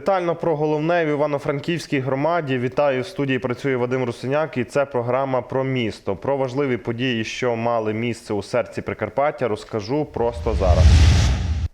Детально про головне в Івано-Франківській громаді. Вітаю в студії. Працює Вадим Русиняк, і це програма про місто. Про важливі події, що мали місце у серці Прикарпаття, розкажу просто зараз.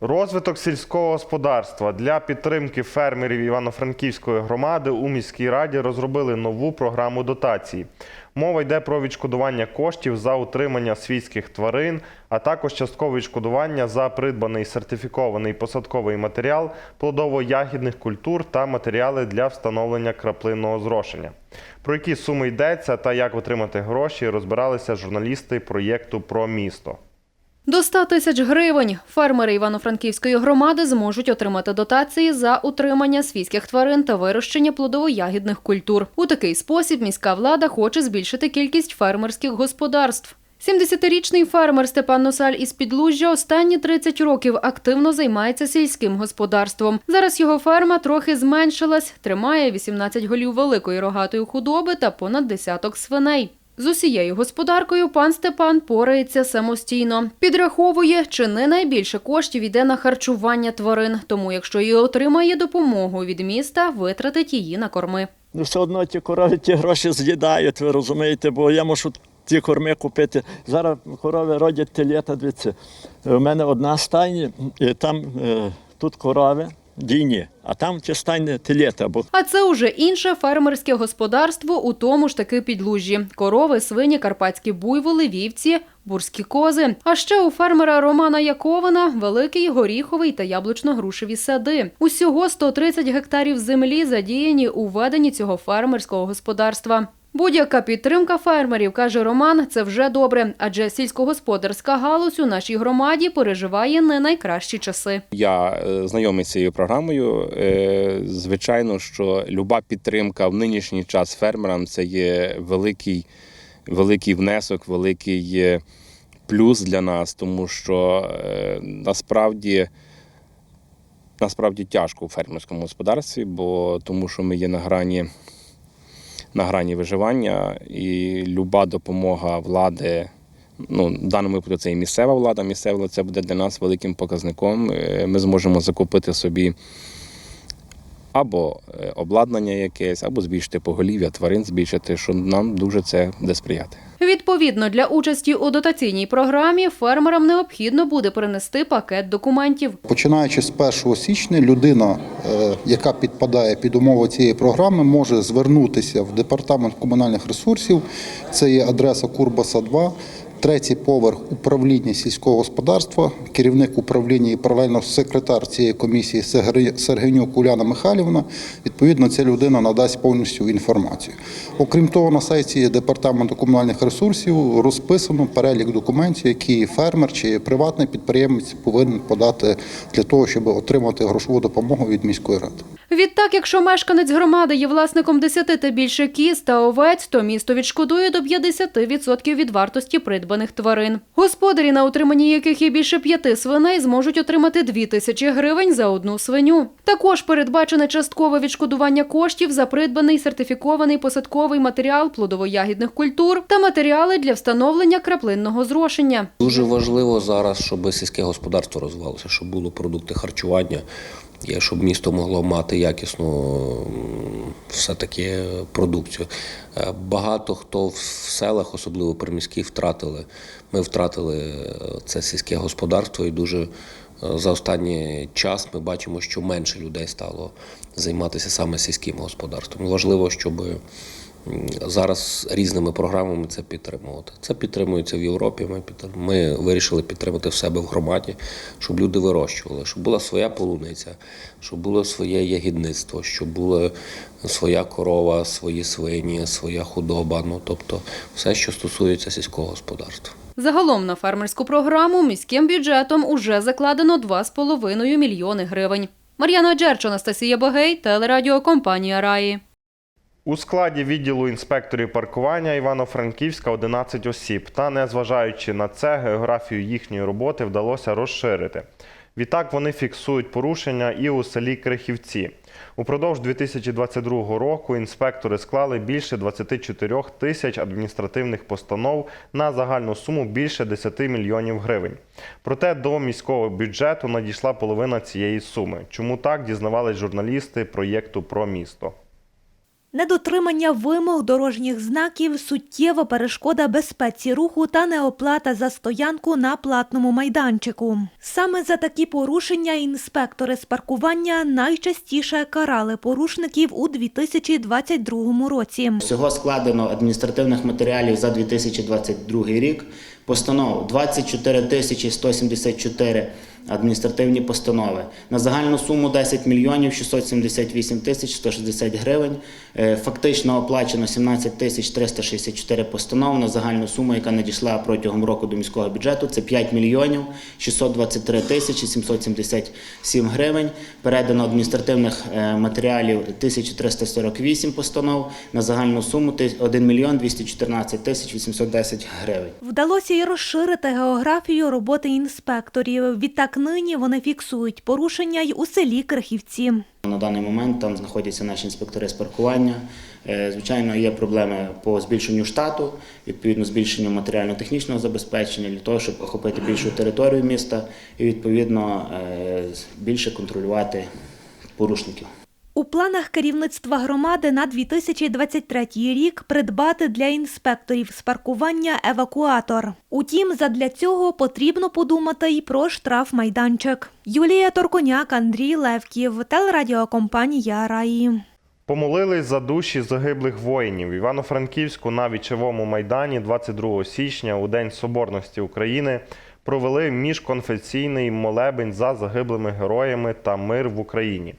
Розвиток сільського господарства для підтримки фермерів Івано-Франківської громади у міській раді розробили нову програму дотації. Мова йде про відшкодування коштів за утримання свійських тварин, а також часткове відшкодування за придбаний сертифікований посадковий матеріал, плодово-ягідних культур та матеріали для встановлення краплинного зрошення. Про які суми йдеться та як отримати гроші, розбиралися журналісти проєкту про місто. До 100 тисяч гривень фермери Івано-Франківської громади зможуть отримати дотації за утримання свійських тварин та вирощення плодово-ягідних культур. У такий спосіб міська влада хоче збільшити кількість фермерських господарств. 70-річний фермер Степан Носаль із Підлужжя останні 30 років активно займається сільським господарством. Зараз його ферма трохи зменшилась, тримає 18 голів великої рогатої худоби та понад десяток свиней. З усією господаркою пан Степан порається самостійно. Підраховує, чи не найбільше коштів йде на харчування тварин. Тому, якщо і отримає допомогу від міста, витратить її на корми. Ну, все одно ті корови ті гроші з'їдають, ви розумієте, бо я мушу ті корми купити. Зараз корови родять телята, дивіться. У мене одна стайня, і там е, тут корови дійні, а там ті стайні телята. Бо А це уже інше фермерське господарство у тому ж таки підлужжі: корови, свині, карпатські буйволи, вівці, бурські кози. А ще у фермера Романа Яковина великий горіховий та яблучно-грушеві сади. Усього 130 гектарів землі задіяні у веденні цього фермерського господарства. Будь-яка підтримка фермерів, каже Роман, це вже добре, адже сільськогосподарська галузь у нашій громаді переживає не найкращі часи. Я е, знайомий з цією програмою. Е, Звичайно, що люба підтримка в нинішній час фермерам це є великий, великий внесок, великий е, плюс для нас, тому що насправді. Насправді тяжко у фермерському господарстві, бо тому що ми є на грані, на грані виживання, і люба допомога влади, ну, в даному випадку це і місцева влада. Місцева це буде для нас великим показником. Е, Ми зможемо закупити собі або е, обладнання якесь, або збільшити поголів'я тварин, збільшити, що нам дуже це буде сприяти. Відповідно, для участі у дотаційній програмі фермерам необхідно буде принести пакет документів. Починаючи з 1 січня, людина, е, яка підпадає під умови цієї програми, може звернутися в департамент комунальних ресурсів. Це є адреса Курбаса 2. Третій поверх управління сільського господарства, керівник управління і паралельно секретар цієї комісії Сергенюк Уляна Михайлівна. Відповідно, ця людина надасть повністю інформацію. Окрім того, на сайті департаменту комунальних ресурсів розписано перелік документів, які фермер чи приватний підприємець повинен подати для того, щоб отримати грошову допомогу від міської ради. Відтак, якщо мешканець громади є власником 10 та більше кіз та овець, то місто відшкодує до 50% від вартості придбаних тварин. Господарі, на утриманні яких є більше п'яти свиней, зможуть отримати 2 тисячі гривень за одну свиню. Також передбачене часткове відшкодування коштів за придбаний сертифікований посадковий матеріал плодово-ягідних культур та матеріали для встановлення краплинного зрошення. Дуже важливо зараз, щоб сільське господарство розвивалося, щоб було продукти харчування, щоб місто могло мати якісну все-таки продукцію. Е, Багато хто в селах, особливо приміських, втратили. Ми втратили е, це сільське господарство і дуже е, за останній час ми бачимо, що менше людей стало займатися саме сільським господарством. Важливо, щоб зараз різними програмами це підтримувати. Це підтримується в Європі. Ми ми вирішили підтримати в себе в громаді, щоб люди вирощували, щоб була своя полуниця, щоб було своє ягідництво, щоб була своя корова, свої свині, своя худоба. Ну тобто, все, що стосується сільського господарства. Загалом на фермерську програму міським бюджетом уже закладено 2,5 мільйони гривень. Мар'яна Джерч, Анастасія Богей, телерадіокомпанія Раї. У складі відділу інспекторів паркування Івано-Франківська 11 осіб. Та незважаючи на це, географію їхньої роботи вдалося розширити. Відтак вони фіксують порушення і у селі Крихівці. Упродовж 2022 року інспектори склали більше 24 тисяч адміністративних постанов на загальну суму більше 10 мільйонів гривень. Проте до міського бюджету надійшла половина цієї суми. Чому так дізнавались журналісти проєкту про місто. Недотримання вимог дорожніх знаків суттєва перешкода безпеці руху та неоплата за стоянку на платному майданчику. Саме за такі порушення інспектори з паркування найчастіше карали порушників у 2022 році. Всього складено адміністративних матеріалів за 2022 рік. Постанов 24 тисячі 174 адміністративні постанови. На загальну суму 10 мільйонів 678 тисяч 160 гривень. Е, Фактично оплачено 17 тисяч 364 постанов на загальну суму, яка надійшла протягом року до міського бюджету. Це 5 мільйонів 623 тисячі 777 гривень. Передано адміністративних е, матеріалів 1348 постанов на загальну суму 1 мільйон 214 тисяч 810 гривень. Вдалося розширити географію роботи інспекторів. Відтак нині вони фіксують порушення й у селі Крихівці. На даний момент там знаходяться наші інспектори з паркування. Е, Звичайно, є проблеми по збільшенню штату, відповідно збільшенню матеріально-технічного забезпечення для того, щоб охопити більшу територію міста і відповідно е, більше контролювати порушників. У планах керівництва громади на 2023 рік придбати для інспекторів з паркування евакуатор. Утім, задля цього потрібно подумати й про штраф-майданчик. Юлія Торконяк, Андрій Левків, телерадіокомпанія Раї. Помолились за душі загиблих воїнів. В Івано-Франківську на вічовому майдані 22 січня у День Соборності України провели міжконфесійний молебень за загиблими героями та мир в Україні.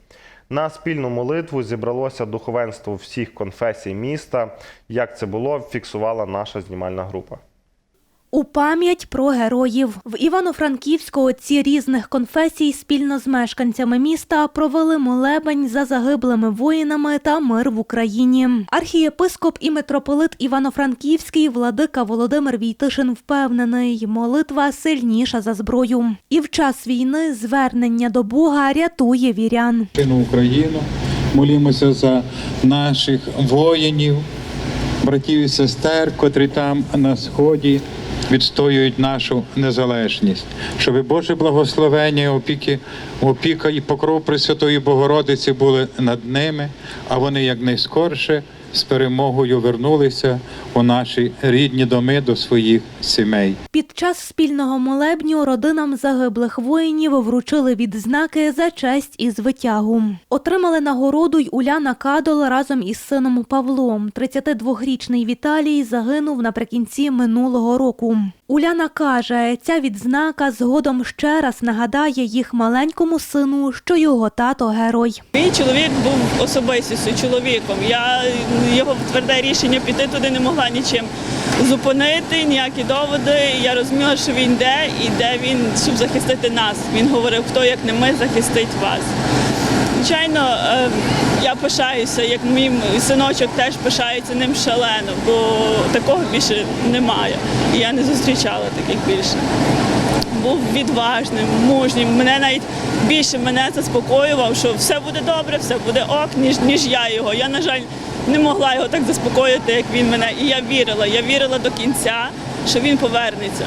На спільну молитву зібралося духовенство всіх конфесій міста. Як це було, фіксувала наша знімальна група. У пам'ять про героїв в Івано-Франківську отці різних конфесій спільно з мешканцями міста провели молебень за загиблими воїнами та мир в Україні. Архієпископ і митрополит Івано-Франківський владика Володимир Війтишин впевнений, молитва сильніша за зброю. І в час війни звернення до Бога рятує вірян. Україну. Молімося за наших воїнів, братів і сестер, котрі там на сході відстоюють нашу незалежність, щоб Боже благословення, опіки, опіка і покров Пресвятої Богородиці були над ними, а вони якнайскорше з перемогою вернулися у наші рідні доми до своїх сімей. Під час спільного молебню родинам загиблих воїнів вручили відзнаки за честь і звитягу. Отримали нагороду й Уляна Кадол разом із сином Павлом. 32-річний Віталій загинув наприкінці минулого року. Уляна каже, ця відзнака згодом ще раз нагадає їх маленькому сину, що його тато герой. Мій чоловік був особистістю, чоловіком. Я його тверде рішення піти туди не могла нічим зупинити, ніякі доводи. Я розуміла, що він йде і йде він, щоб захистити нас. Він говорив, хто як не ми захистить вас. Звичайно, е, я пишаюся, як мій синочок теж пишається ним шалено, бо такого більше немає. І я не зустрічала таких більше. Був відважним, мужнім. Мене навіть більше мене заспокоював, що все буде добре, все буде ок, ніж, ніж я його. Я, на жаль, не могла його так заспокоїти, як він мене. І я вірила. Я вірила до кінця, що він повернеться.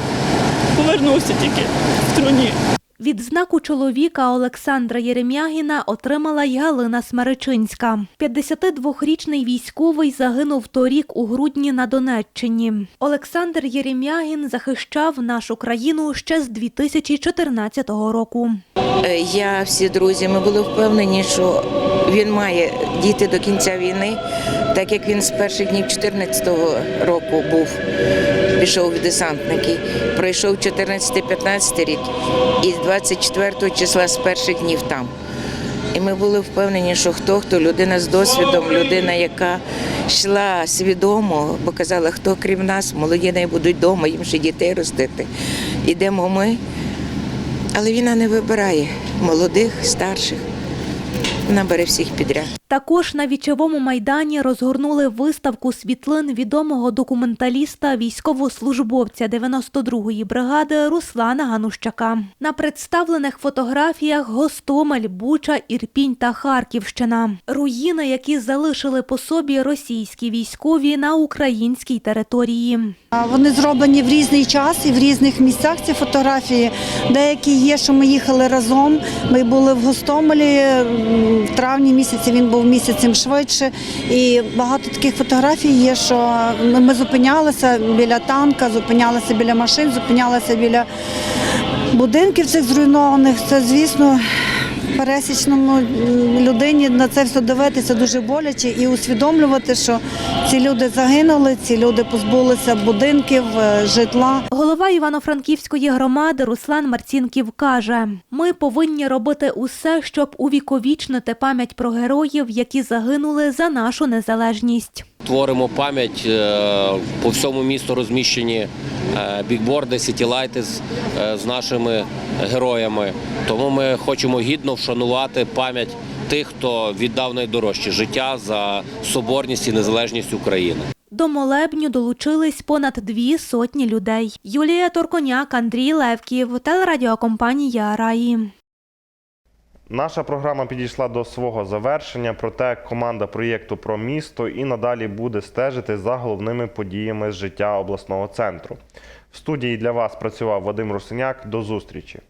Повернувся тільки в труні. Відзнаку чоловіка Олександра Єремягіна отримала й Галина Смеречинська. 52-річний військовий загинув торік у грудні на Донеччині. Олександр Єремягін захищав нашу країну ще з 2014 року. Е, Я, всі друзі, ми були впевнені, що він має дійти до кінця війни, так як він з перших днів 14-го року був, пішов в десантники, пройшов 14-15 рік і 24 числа з перших днів там. І ми були впевнені, що хто, хто людина з досвідом, людина, яка йшла свідомо, бо казала, хто крім нас, молоді не будуть вдома, їм ще дітей ростити. Ідемо ми. Але війна не вибирає молодих, старших. Набере всіх підряд. Також на вічовому майдані розгорнули виставку світлин відомого документаліста, військовослужбовця 92-ї бригади Руслана Ганущака. На представлених фотографіях Гостомель, Буча, Ірпінь та Харківщина. Руїни, які залишили по собі російські військові на українській території. Вони зроблені в різний час і в різних місцях ці фотографії. Деякі є, що ми їхали разом. Ми були в Гостомелі в травні місяці. Він був місяцем швидше. І багато таких фотографій є, що ми зупинялися біля танка, зупинялися біля машин, зупинялися біля будинків цих зруйнованих. Це, звісно. Пересічному людині на це все дивитися дуже боляче і усвідомлювати, що ці люди загинули, ці люди позбулися будинків, е, житла. Голова Івано-Франківської громади Руслан Марцінків каже: ми повинні робити усе, щоб увіковічнити пам'ять про героїв, які загинули за нашу незалежність. Творимо пам'ять е, по всьому місту розміщені е, бікборди, сітілайти е, з нашими героями. Тому ми хочемо гідно вшанувати пам'ять тих, хто віддав найдорожче життя за соборність і незалежність України. До молебню долучились понад дві сотні людей. Юлія Торконяк, Андрій Левків, телерадіокомпанія Раї. Наша програма підійшла до свого завершення, проте команда проєкту про місто і надалі буде стежити за головними подіями з життя обласного центру. В студії для вас працював Вадим Русиняк. До зустрічі.